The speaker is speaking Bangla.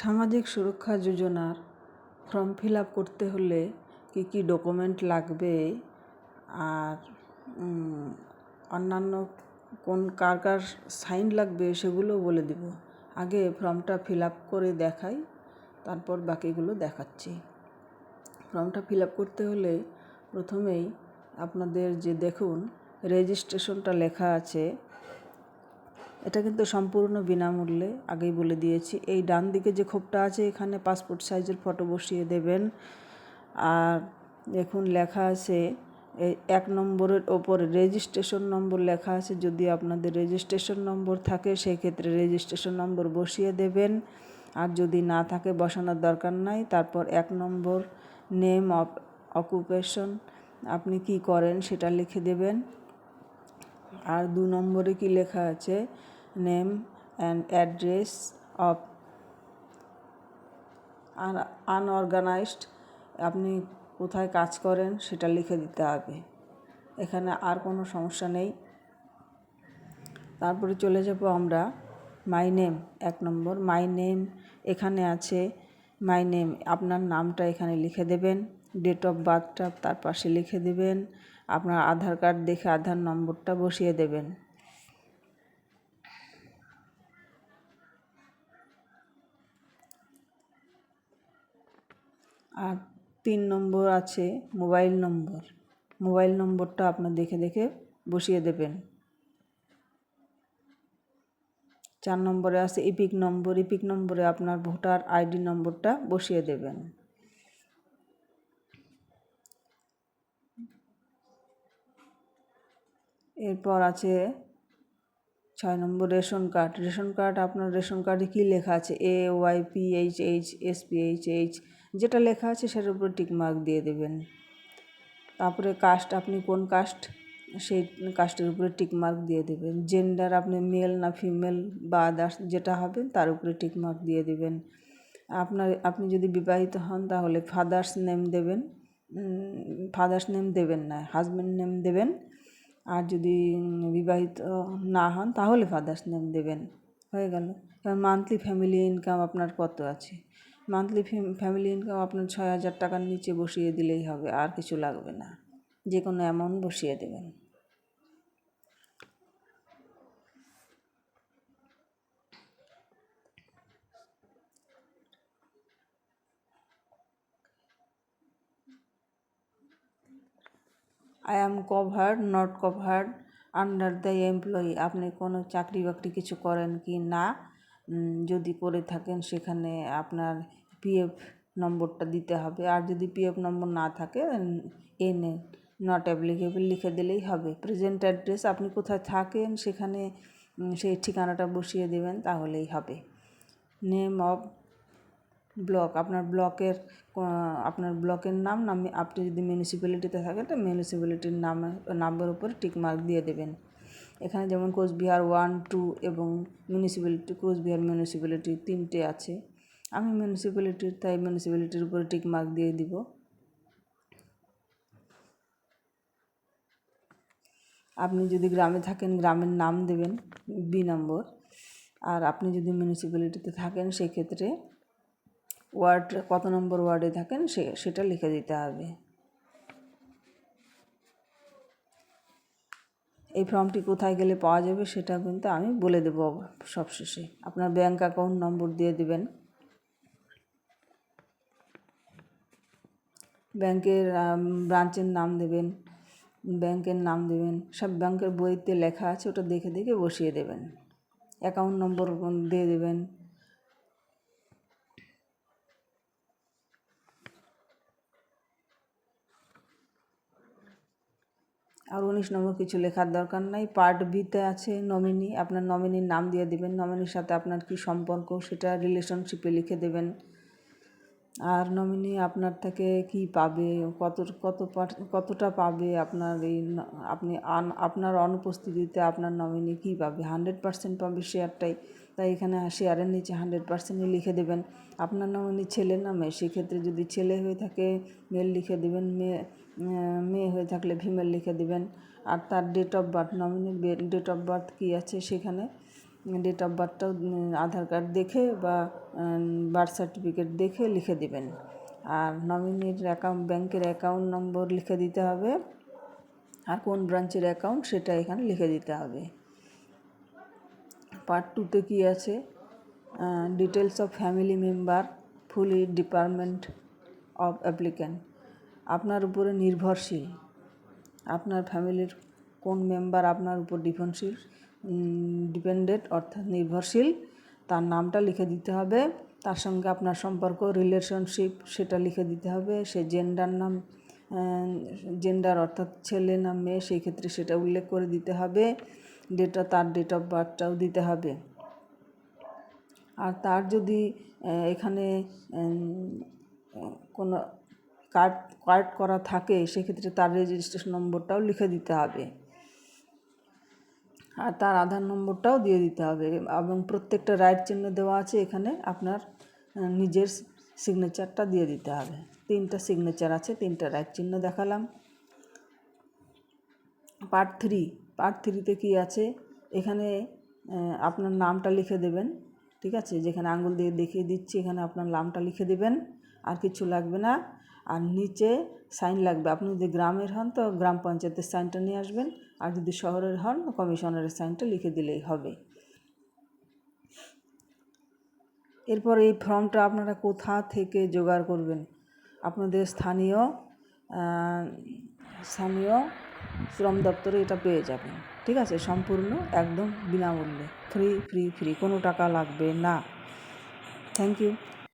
সামাজিক সুরক্ষা যোজনার ফর্ম ফিল আপ করতে হলে কী কী ডকুমেন্ট লাগবে? আর অন্যান্য কোন, কার কার সাইন লাগবে সেগুলোও বলে দেব। আগে ফর্মটা ফিল আপ করে দেখাই, তারপর বাকিগুলো দেখাচ্ছি। ফর্মটা ফিল আপ করতে হলে প্রথমেই আপনাদের যে দেখুন, রেজিস্ট্রেশনটা লেখা আছে। এটা কিন্তু সম্পূর্ণ বিনামূল্যে আগেই বলে দিয়েছি। এই ডান দিকে যে খোপটা আছে, এখানে পাসপোর্ট সাইজের ফটো বসিয়ে দেবেন। আর দেখুন, লেখা আছে এক নম্বরের ওপরে রেজিস্ট্রেশন নম্বর লেখা আছে। যদি আপনাদের রেজিস্ট্রেশন নম্বর থাকে সেই ক্ষেত্রে রেজিস্ট্রেশন নম্বর বসিয়ে দেবেন। আর যদি না থাকে, বসানোর দরকার নাই। তারপর এক নম্বর নেম অফ অকুপেশন আপনি কি করেন সেটা লিখে দেবেন। আর দু নম্বরে কি লেখা আছে name and address of unorganised আপনি কোথায় কাজ করেন সেটা লিখে দিতে হবে। এখানে আর কোনো সমস্যা নেই। তারপরে চলে যাব আমরা মাই নেম এক নম্বর। মাই নেম এখানে আছে। মাই নেম আপনার নামটা এখানে লিখে দেবেন। ডেট অফ বার্থটা তার পাশে লিখে দেবেন। আপনার আধার কার্ড দেখে আধার নম্বরটা বসিয়ে দেবেন। আর তিন নম্বর আছে মোবাইল নম্বর। মোবাইল নম্বরটা আপনার দেখে দেখে বসিয়ে দেবেন। চার নম্বরে আছে ইপিক নম্বর। ইপিক নম্বরে আপনার ভোটার আইডি নম্বরটা বসিয়ে দেবেন। এরপর আছে ছয় নম্বর রেশন কার্ড। রেশন কার্ড, আপনার রেশন কার্ডে কী লেখা আছে? A Y P H H S P H H যেটা লেখা আছে সেটার উপরে টিক মার্ক দিয়ে দেবেন। তারপরে কাস্ট আপনি কোন কাস্ট সেই কাস্টের উপরে টিক মার্ক দিয়ে দেবেন। জেন্ডার আপনি মেল না ফিমেল বা আদার্স যেটা হবে তার উপরে টিক মার্ক দিয়ে দেবেন। আপনার, আপনি যদি বিবাহিত হন তাহলে ফাদার্স নেম দেবেন। ফাদার্স নেম দেবেন না হাজব্যান্ড নেম দেবেন। আর যদি বিবাহিত না হন তাহলে ফাদার্স নেম দেবেন। হয়ে গেল। মান্থলি ফ্যামিলি ইনকাম আপনার কত আছে? মান্থলি ফ্যামিলি ইনকাম আপনার ছয় হাজার টাকার নিচে বসিয়ে দিলেই হবে, আর কিছু লাগবে না। যে কোনো অ্যামাউন্ট বসিয়ে দেবেন। I am covered not covered under the employee আপনি কোনো চাকরি বাকরি কিছু করেন কি না? যদি করে থাকেন, সেখানে আপনার পিএফ নম্বরটা দিতে হবে। আর যদি পিএফ নম্বর না থাকে, এন এ নট অ্যাপ্লিকেবল লিখে দিলেই হবে। প্রেজেন্ট অ্যাড্রেস আপনি কোথায় থাকেন, সেখানে সেই ঠিকানাটা বসিয়ে দেবেন, তাহলেই হবে। নেম অফ ব্লক আপনার ব্লকের আপনার ব্লকের নাম নাম, আপনি যদি মিউনিসিপ্যালিটিতে থাকেন, তো মিউনিসিপ্যালিটির নাম নামের উপর টিকমার্ক দিয়ে দেবেন। এখানে যেমন কোচবিহার ওয়ান টু এবং মিউনিসিপ্যালিটি কোচবিহার মিউনিসিপ্যালিটি তিনটে আছে। আমি মিউনিসিপ্যালিটির তাই মিউনিসিপ্যালিটির উপরে টিক মার্ক দিয়ে দিব। আপনি যদি গ্রামে থাকেন, গ্রামের নাম দেবেন বি নম্বর আর আপনি যদি মিউনিসিপ্যালিটিতে থাকেন, সেক্ষেত্রে ওয়ার্ড কত নম্বর ওয়ার্ডে থাকেন, সে, সেটা লিখে দিতে হবে। এই ফর্মটি কোথায় গেলে পাওয়া যাবে, সেটা কিন্তু আমি বলে দেবো সবশেষে। আপনার ব্যাঙ্ক অ্যাকাউন্ট নম্বর দিয়ে দেবেন। ব্যাংকের ব্রাঞ্চের নাম দেবেন, ব্যাংকের নাম দেবেন, সব ব্যাংকের বইতে লেখা আছে, ওটা দেখে দেখে বসিয়ে দেবেন। অ্যাকাউন্ট নম্বর দিয়ে দেবেন। আর উনিশ নম্বর কিছু লেখার দরকার নাই। পার্ট বিতে আছে নমিনি, আপনার নমিনির নাম দিয়ে দেবেন, নমিনির সাথে আপনার কি সম্পর্ক সেটা রিলেশনশিপে লিখে দেবেন। আর নমিনি আপনার থেকে কি পাবে? কত কত কতটা পাবে আপনার এই আপনি আপনার অনুপস্থিতিতে আপনার নমিনি কি পাবে? হান্ড্রেড পার্সেন্ট পাবে শেয়ারটাই তাই এখানে শেয়ারের নিচে হান্ড্রেড পার্সেন্টই লিখে দেবেন। আপনার নমিনি ছেলে না মেয়ে? সেক্ষেত্রে যদি ছেলে হয়ে থাকে মেল লিখে দেবেন। মেয়ে মেয়ে হয়ে থাকলে ফিমেল লিখে দেবেন। আর তার ডেট অফ বার্থ নমিনির ডেট অফ বার্থ কী আছে সেখানে? ডেট অফ বার্থটাও আধার কার্ড দেখে বা বার্থ সার্টিফিকেট দেখে লিখে দেবেন। আর নমিনির অ্যাকাউন্ট ব্যাংকের অ্যাকাউন্ট নম্বর লিখে দিতে হবে। আর কোন ব্রাঞ্চের অ্যাকাউন্ট সেটা এখানে লিখে দিতে হবে। পার্ট টুতে কী আছে? Details of family member fully department of applicant আপনার উপরে নির্ভরশীল। আপনার ফ্যামিলির কোন মেম্বার আপনার উপর ডিপেন্ডশীল ডিপেন্ডেন্ট অর্থাৎ নির্ভরশীল, তার নামটা লিখে দিতে হবে। তার সঙ্গে আপনার সম্পর্ক রিলেশনশিপ সেটা লিখে দিতে হবে। সে জেন্ডার নাম জেন্ডার অর্থাৎ ছেলে না মেয়ে, সেই ক্ষেত্রে সেটা উল্লেখ করে দিতে হবে। ডেটা তার ডেট অফ বার্থটাও দিতে হবে। আর তার যদি এখানে কোনো কার্ড কার্ড করা থাকে, সেক্ষেত্রে তার রেজিস্ট্রেশন নম্বরটাও লিখে দিতে হবে। আর তার আধার নম্বরটাও দিয়ে দিতে হবে এবং প্রত্যেকটা রাইট চিহ্ন দেওয়া আছে এখানে আপনার নিজের সিগনেচারটা দিয়ে দিতে হবে। তিনটা সিগনেচার আছে, তিনটা রাইট চিহ্ন দেখালাম। পার্ট থ্রি পার্ট থ্রিতে কী আছে? এখানে আপনার নামটা লিখে দেবেন, ঠিক আছে? যেখানে আঙুল দিয়ে দেখিয়ে দিচ্ছি, এখানে আপনার নামটা লিখে দেবেন, আর কিছু লাগবে না। আর নিচে সাইন লাগবে। আপনি যদি গ্রামের হন তো গ্রাম পঞ্চায়েতের সাইনটা নিয়ে আসবেন আর যদি শহরের হন, কমিশনারের সাইনটা লিখে দিলেই হবে। এরপর এই ফর্মটা আপনারা কোথা থেকে জোগাড় করবেন? আপনাদের স্থানীয় স্থানীয় শ্রম দপ্তরে এটা পেয়ে যাবেন। ঠিক আছে? সম্পূর্ণ একদম বিনামূল্যে। Free free free. কোনো টাকা লাগবে না। Thank you.